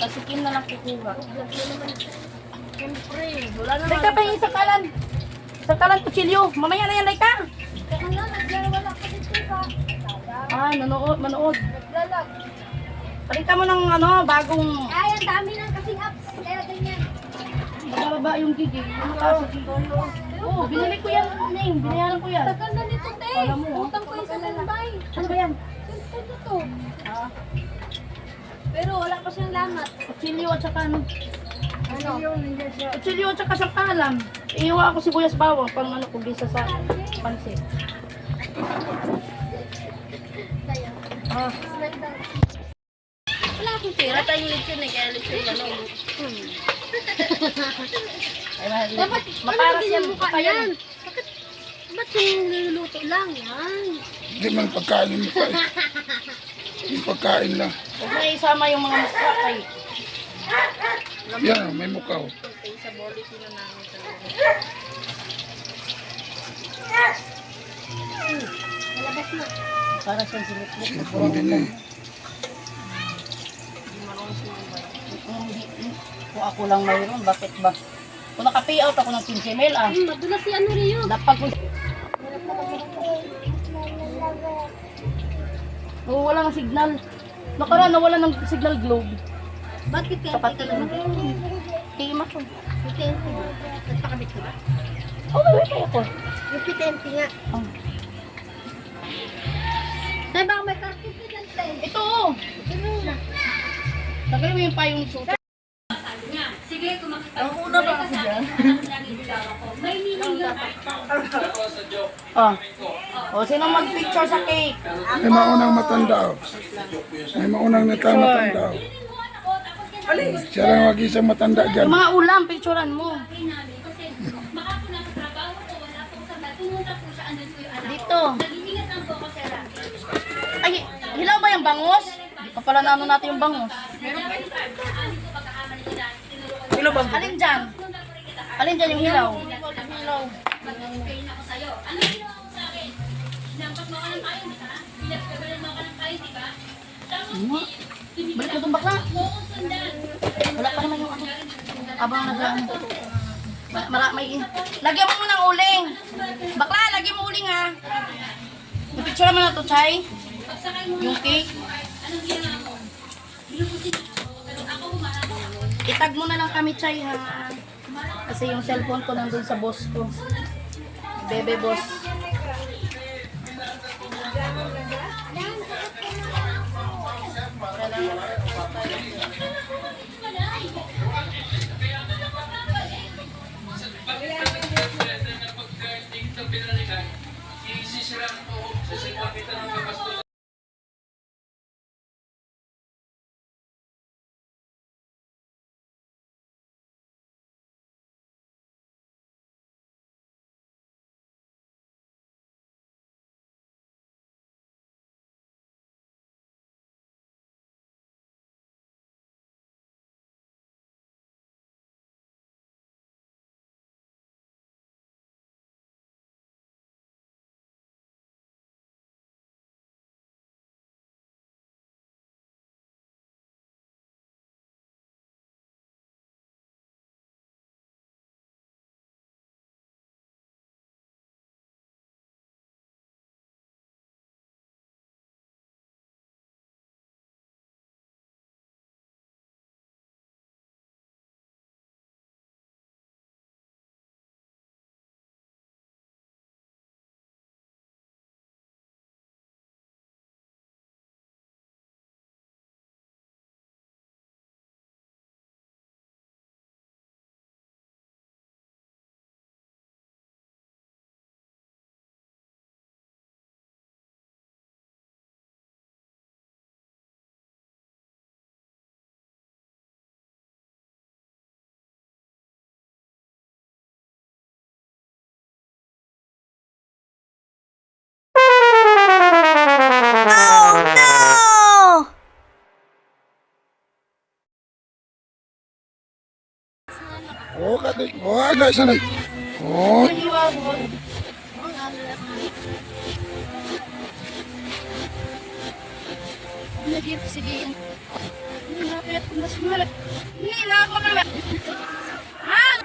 Kasikin na lang kukuha. Siyempre, wala naman. Teka pa yung isang kalan. Isang kalan kutsilyo. Mamaya na yan, Laika. Ano, naglalawala ka dito ka. Ah, manood, manood. Naglalag. Palitan mo ng ano, bagong Ay, ang dami ng kasing apps. Kaya ganyan. Mababa yung gigi. Kaso dito. Oo, binili ko yan, Ning. Binayaran ko yan. Tagal na nito, mo, oh. Utang ko yung sa Mumbai. Ano ba yan? Ito to. Ah, Pero wala pa siyang lamat. kutsilyo at saka ano. Ano? Kutsilyo at saka sangkalan. Iiwa ako sibuyas bawang pang ano kung bisa sa pansit. Ah, wala akong tira. Tayo lechon eh. Kaya lechon. Ay, mahal. Dapat, Maparas ano yan. din yung mukha yan? Bakit, ba't yung niluluto lang yan? Hindi man pagkain yung mukha eh. Yung pagkain lang. Huwag na isama yung mga mukha kay. Yan, may mukha oh. Kay sa body sino namin talaga. Malabas na. Para siyang sinitlit. Cellphone din eh. Hindi marunong sumubay. Kung hindi, kung ako lang mayroon, bakit ba? Kung naka-payout ako ng 15 mil ah. Hmm, madulas si ano Rio. Dapat ko... Oo, wala ng signal. Nakaraan, nawala ng signal globe. Bakit kaya Sapat ka na naman? Kima ko. Pitente ba? Nagpakabit ka ba? Oh, may wifi ako. Yung pitente nga. Oh. Dahil baka may cartoon ka dyan, te. Ito. Ano na? Tagalin mo yung payong suso. Ang una ba ako dyan? Oh. Oh, sino mag-picture sa cake? May maunang matanda oh. May maunang nagkamatanda oh. Siya lang wag isang matanda Yung dyan. mga ulam, picturean mo. Dito. Ay, hilaw ba yung bangus? Di pa pala naano natin yung bangus. Hilaw ba? Alin dyan? Alin dyan yung hilaw? Hilaw. Ano? Balik mo itong bakla. Wala pa naman yung ano. Abang nag Ma mara, may Lagyan mo muna ng uling. Bakla, lagyan mo uling ha. I-picture mo na to, Chay. Yung cake. Itag mo na lang kami, Chay, ha. Kasi yung cellphone ko nandun sa boss ko. Bebe boss. sanay. Oh, guys, sanay. Oh. Nagip sige. Nilapit ko na sa malat. Nilapit ko na. Ah!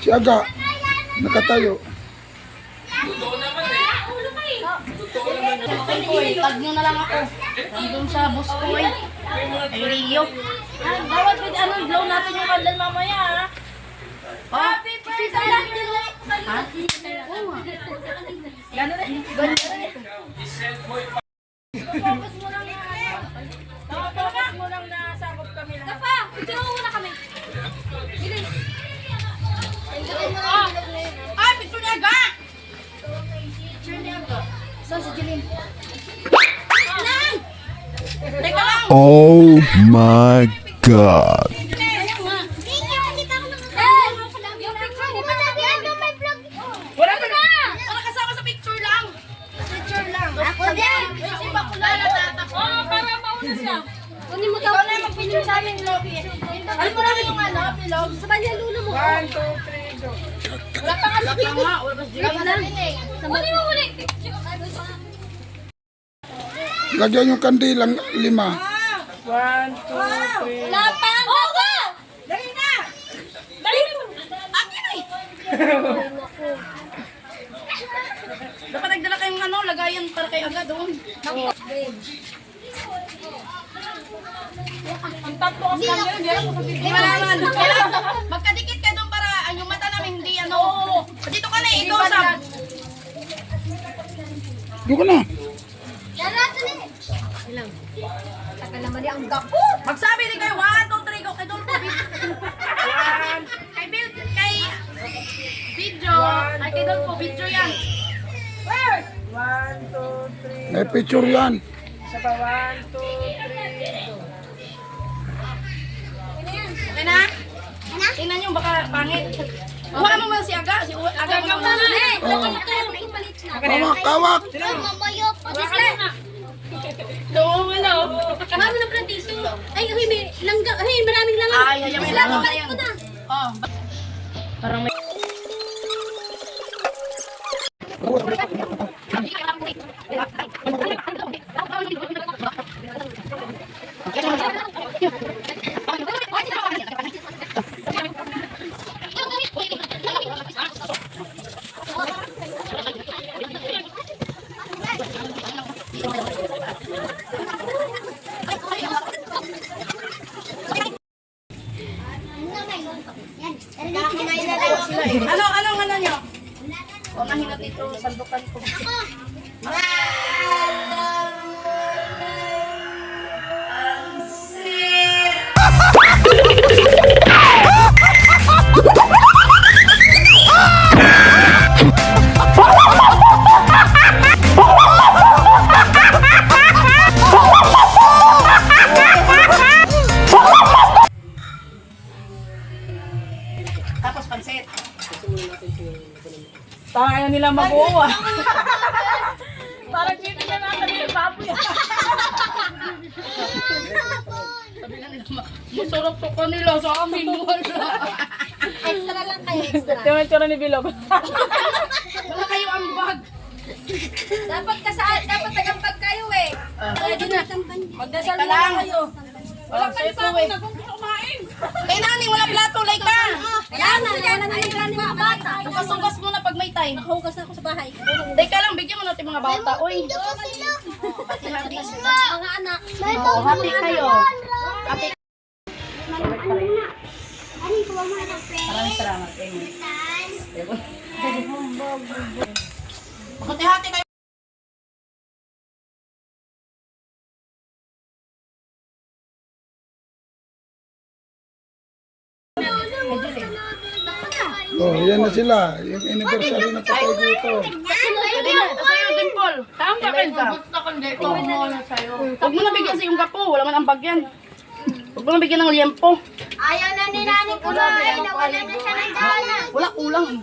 Si Aga, nakatayo. Totoo naman eh. Totoo naman. Eh. Pag nyo na lang ako. Nandun sa boss ko eh. Ay, Rio. Dapat with ano, blow natin yung candle mamaya ha. Happy birthday! Ha? Gano'n rin. Gano'n rin. Focus mo lang na ano. Focus mo lang na sakop kami lang. Kapa, video muna kami. Bilis. Ah! Ay, picture niya aga! Picture niya aga. Saan si Jeline? Para mauna siya. Kunin mo Ikaw na yung mag-picture sa amin, Lobby. Ano mo namin yung ano, vlog? Sa kanya lulo mo. One, two, three, go. Wala pa nga si Picture. Wala pa si Wala na. Kunin mo muna. Lagyan yung kandilang lima. Wala pa. Oo ba? Dali na! Dali na! Akin eh! Dapat nagdala kayong ano, lagayan para kay Aga doon. Ang tatlo ang camera, hindi alam kung malaman. Kailangan, magkadikit ka doon para ang yung mata namin hindi ano. Dito ka na, ikaw sa... Doon ka na. Na. Ilang. Taka naman niya ang gapo. Magsabi din kayo, 1, 2, 3, go kay Dolph. Kay Bill, kay video. Ay, kay Dolph, video yan. Where? May picture yan. Okay na? Tingnan nyo, baka pangit. Kuha mo muna si Aga. Si Aga mo muna. Eh, wala ka tayo. Malit na. Kawak, kawak. Mamayo. Patisle. No, wala. Marami ng plantation. Ay, ay, may langga. Ay, maraming langga. Ay, ay, ay, ay, babalik ay, mo na. Oh. Parang may... Ano, anong ano nyo? Nahinat dito, sandukan ko. Tapos Ah. Parang dito na natin yung baboy. Sabi na nila, "Ma- masarap to kanila sa amin. Wala. Extra lang kayo, extra. Ito yung tsura ni Bilog. Wala kayo ang bag. Dapat kasal, dapat tagampag kayo eh. Pwede na. Magdasal na lang kayo. Wala kayo pa eh. Kay nani, wala plato, like ka. Kaya na naligan mga bata. Hugas-hugas muna pag may time. Nakahugas na ako sa bahay. Teka lang, bigyan mo natin mga bata. Uy, hati-hati. Mga anak. Oh, hati kayo. Hati. Maraming salamat. Hati-hati kayo. Oh, yan na sila. Yung anniversary na patay dito. Na. Sa'yo, Dimple. Tama ka ka. Huwag mo na bigyan sa iyong gapo. Wala man ang bagyan. Huwag mo na bigyan ng liempo. Ayaw na ni Nani kumain. Nawala na siya ng gana. Wala kulang eh.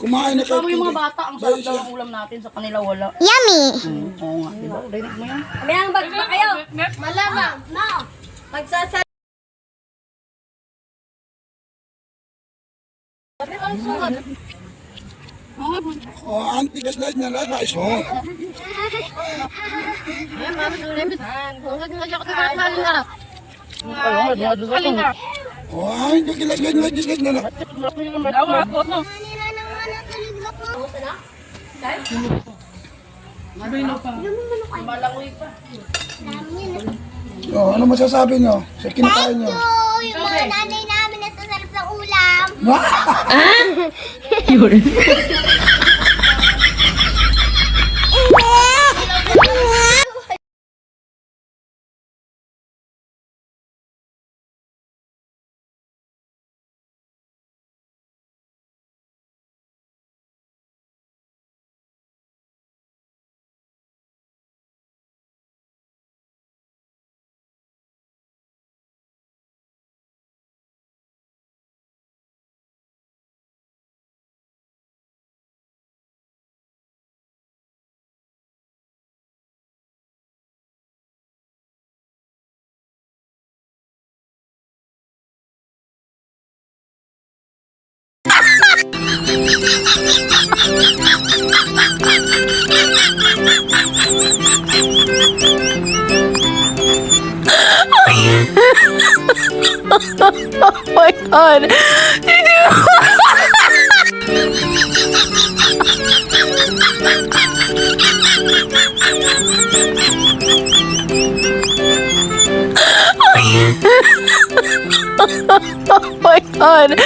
Kumain na kayo. Kasama yung mga bata. Ang sarap daw ang ulam natin. Sa kanila wala. Yummy! Hmm, Oo nga. Diba? Rinig mo yan. May ang bag ba kayo? Malamang. No. Magsasal. O, ang tigas-tigas niya lahat na iso. O, ang tigas-tigas niya tigas niya lahat. Dawa ako no. O, ano masasabi niyo sa kinakain niyo? Oh, yung mga nanay namin na sasarap ng ulam. Oh my God.